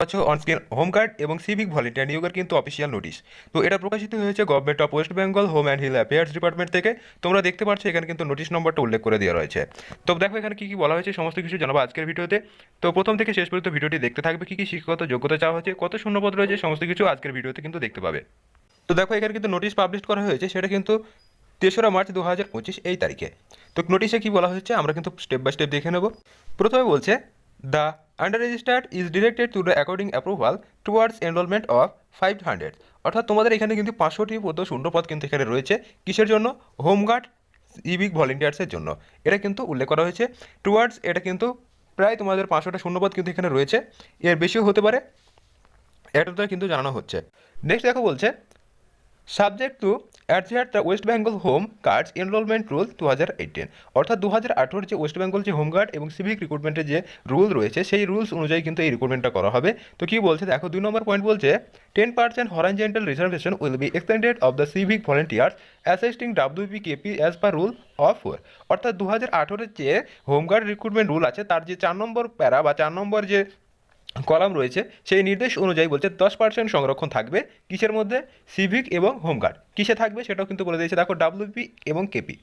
হচ্ছে onscreen home guard এবং civic volunteer, নিয়োগের কিন্তু অফিসিয়াল নোটিশ তো এটা প্রকাশিত হয়েছে government of West Bengal home and hill affairs department থেকে। তোমরা দেখতে পাচ্ছ এখানে কিন্তু নোটিশ নম্বরটা উল্লেখ করে দেওয়া রয়েছে। তো দেখো এখানে কী কী বলা হয়েছে, সমস্ত কিছু জানাব আজকের ভিডিওতে। তো প্রথম থেকে শেষ পর্যন্ত ভিডিওটি দেখতে থাকবে, কী কী শিক্ষাগত যোগ্যতা চাওয়া হচ্ছে কত শূন্যপদ রয়েছে, সমস্ত কিছু আজকের ভিডিওতে কিন্তু দেখতে পাবে। তো দেখো এখানে কিন্তু নোটিশ পাবলিশ করা হয়েছে, সেটা কিন্তু তেসরা মার্চ দু হাজার পঁচিশ এই তারিখে। তো নোটিশে কী বলা হয়েছে, আমরা কিন্তু স্টেপ বাই স্টেপ দেখে নেব। প্রথমে বলছে under registered is directed to the according approval towards enrolment of five hundred অর্থাৎ তোমাদের এখানে কিন্তু পাঁচশোটি পদ শূন্যপদ কিন্তু এখানে রয়েছে কিসের জন্য? হোমগার্ড ইভিক ভলেন্টিয়ার্সের জন্য। এটা কিন্তু উল্লেখ করা হয়েছে। টুয়ার্ডস এটা কিন্তু প্রায় তোমাদের পাঁচশোটা শূন্যপদ কিন্তু এখানে রয়েছে। এর বেশিও হতে পারে। এটা কিন্তু জানানো হচ্ছে। নেক্সট দেখো বলছে subject to অ্যাডজার the West Bengal home guards enrolment rule two হাজার এইটিন অর্থাৎ দু হাজার আঠেরোর যে ওয়েস্ট বেঙ্গল যে হোম গার্ড এবং সিভিক রিক্রুটমেন্টের যে রুল রয়েছে, সেই রুলস অনুযায়ী কিন্তু এই রিক্রুটমেন্টটা করা হবে। তো কী বলছে? দেখো, দুই নম্বর পয়েন্ট বলছে ten percent horizontal reservation will be extended of the civic volunteers assisting WP KP as per rule of four অর্থাৎ দু হাজার আঠেরোর যে হোমগার্ড রিক্রুটমেন্ট রুল আছে, তার যে চার নম্বর প্যারা বা চার নম্বর যে কলাম রয়েছে, সেই নির্দেশ অনুযায়ী বলছে দশ পার্সেন্ট সংরক্ষণ থাকবে কিসের মধ্যে? সিভিক এবং হোমগার্ড কিসে থাকবে সেটাও কিন্তু বলে দিয়েছে, দেখো ডাব্লিউপি এবং কেপি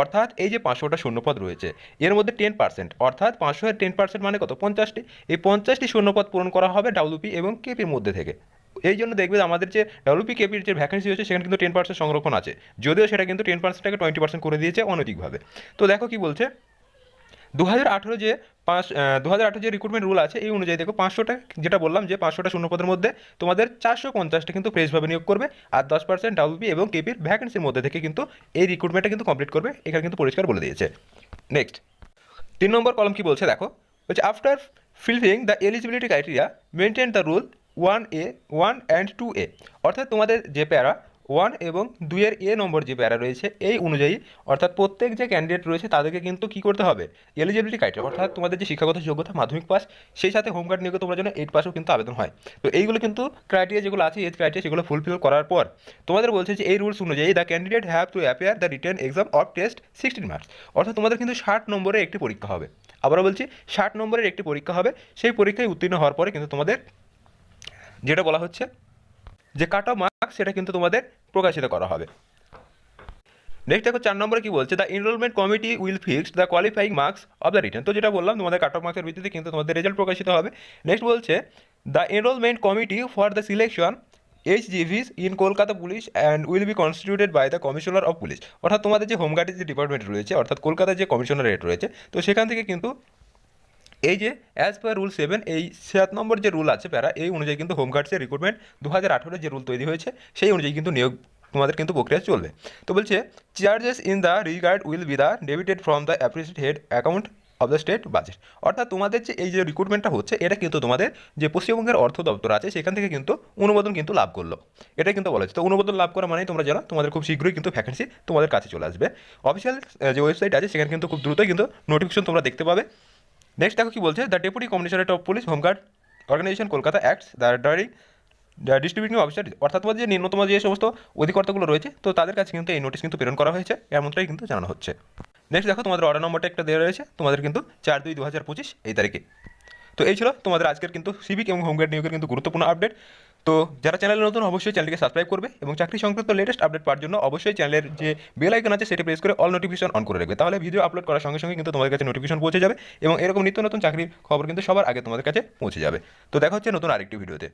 অর্থাৎ এই যে পাঁচশোটা শূন্যপদ রয়েছে, এর মধ্যে টেন পার্সেন্ট অর্থাৎ পাঁচশো টেন পার্সেন্ট মানে কত? পঞ্চাশটি। এই পঞ্চাশটি শূন্যপদ পূরণ করা হবে ডাব্লিউপি এবং কেপির মধ্যে থেকে। এই জন্য দেখবে আমাদের যে ডাব্লিউপি কেপির যে ভ্যাকেন্সি হচ্ছে সেখানে কিন্তু টেন পার্সেন্ট সংরক্ষণ আছে। যদিও সেটা কিন্তু টেন পার্সেন্টটাকে টোয়েন্টি পার্সেন্ট করে দিয়েছে অনৈতিকভাবে। তো দেখো কি বলছে দু হাজার আঠেরো যে পাঁচ দু হাজার আঠেরো যে রিক্রুটমেন্ট রুল আছে, এই অনুযায়ী দেখো পাঁচশোটা, যেটা বললাম যে পাঁচশোটা শূন্যপদের মধ্যে তোমাদের চারশো পঞ্চাশটা কিন্তু ফ্রেশভাবে নিয়োগ করবে আর দশ পার্সেন্ট ডাব্লিউপি এবং কেপির ভ্যাকেন্সির মধ্যে থেকে কিন্তু এই রিক্রুটমেন্টটা কিন্তু কমপ্লিট করবে, এখানে কিন্তু পরিষ্কার বলে দিয়েছে। নেক্সট তিন নম্বর কলম কি বলছে দেখো? বলছে after fulfilling the eligibility criteria maintain the rule one A one and two A অর্থাৎ তোমাদের যে প্যারা ওয়ান এবং দুইয়ের এ নম্বর যে প্যারা রয়েছে, এই অনুযায়ী, অর্থাৎ প্রত্যেক যে ক্যান্ডিডেট রয়েছে, তাদেরকে কিন্তু কী করতে হবে? এলিজিবিলিটি ক্রাইটেরিয়া অর্থাৎ তোমাদের যে শিক্ষাগত যোগ্যতা, মাধ্যমিক পাস সেই সাথে হোমগার্ড নিয়োগে তোমরা জন্য এইট পাসও কিন্তু আবেদন হয়। তো এইগুলো কিন্তু ক্রাইটেরিয়া যেগুলো আছে এজ ক্রাইটেরিয়া সেগুলো ফুলফিল করার পর, তোমাদের বলছে যে এই রুলস অনুযায়ী the candidate have to appear the written exam of test sixteen marks অর্থাৎ তোমাদের কিন্তু ষাট নম্বরের একটি পরীক্ষা হবে। আবারও বলছি, ষাট নম্বরের একটি পরীক্ষা হবে, সেই পরীক্ষায় উত্তীর্ণ হওয়ার পরে কিন্তু তোমাদের, যেটা বলা হচ্ছে যে কাট অফ মার্কস সেটা কিন্তু তোমাদের প্রকাশিত করা হবে। নেক্সট দেখো, চার নম্বরে কি বলছে? The enrolment committee will fix the qualifying marks of the written তো যেটা বললাম, তোমাদের কাট অফ মার্কসের ভিত্তিতে কিন্তু তোমাদের রেজাল্ট প্রকাশিত হবে। নেক্সট বলছে the enrolment committee for the selection H GVs in Kolkata police and will be constituted by the commissioner of police অর্থাৎ তোমাদের যে হোমগার্ডের যে ডিপার্টমেন্ট রয়েছে, অর্থাৎ কলকাতার যে কমিশনারেট রয়েছে, তো সেখান থেকে কিন্তু এই যে অ্যাজ পার রুল সেভেন এই সাত নম্বর যে রুল আছে প্যারা, এই অনুযায়ী কিন্তু হোমগার্ডসের রিক্রুটমেন্ট দু হাজার আঠেরো যে রুল তৈরি হয়েছে, সেই অনুযায়ী কিন্তু নিয়োগ তোমাদের কিন্তু প্রক্রিয়া চলবে। তো বলছে charges in the regard will be the debited from the appreciate head account of the state budget অর্থাৎ তোমাদের যে এই যে রিক্রুটমেন্টটা হচ্ছে, এটা কিন্তু তোমাদের যে পশ্চিমবঙ্গের অর্থ দপ্তর আছে, সেখান থেকে কিন্তু অনুমোদন কিন্তু লাভ করল। এটা কিন্তু বলা তো অনুমোদন লাভ করা মানেই তোমরা জানো, তোমাদের খুব শীঘ্রই কিন্তু ভ্যাকেন্সি তোমাদের কাছে চলে আসবে। অফিসিয়াল যে ওয়েবসাইট আছে, সেখানে কিন্তু খুব দ্রুতই কিন্তু নোটিফিকেশন তোমরা দেখতে পাবে। নেক্সট দেখো কি বলছে the deputy commissionerate of police home guard organisation Kolkata acts the drawing distributing officer অর্থাৎ তোমাদের যে নিম্নতম যে সমস্ত অধিকর্তাগুলো রয়েছে, তো তাদের কাছে কিন্তু এই নোটিশ কিন্তু প্রেরণ করা হয়েছে এমনটাই কিন্তু জানানো হচ্ছে। নেক্সট দেখো তোমাদের অর্ডার নম্বরটা একটা দেওয়া রয়েছে, তোমাদের কিন্তু চার দুই দু হাজার পঁচিশ এই তারিখে। তো এই ছিল তোমাদের আজকের কিন্তু সিভিক এবং হোমগার্ড নিয়োগের কিন্তু গুরুত্বপূর্ণ আপডেট তো যারা চ্যানেলে নতুন, অবশ্যই চ্যানেলকে সাবস্ক্রাইব করবে এবং চাকরি সংক্রান্ত লেটেস্ট আপডেট পাওয়ার জন্য অবশ্যই চ্যানেলের যে বেল আইকন আছে, সেটি প্রেস করে অল নোটিফিকেশন অন করে রাখবে। তাহলে ভিডিও আপলোড করার সঙ্গে সঙ্গে কিন্তু তোমাদের কাছে নোটিফিকেশন পৌঁছে যাবে এবং এরকম নিত্য নতুন চাকরির খবর কিন্তু সবার আগে তোমাদের কাছে পৌঁছে যাবে। তো দেখা হচ্ছে নতুন আরেকটি ভিডিওতে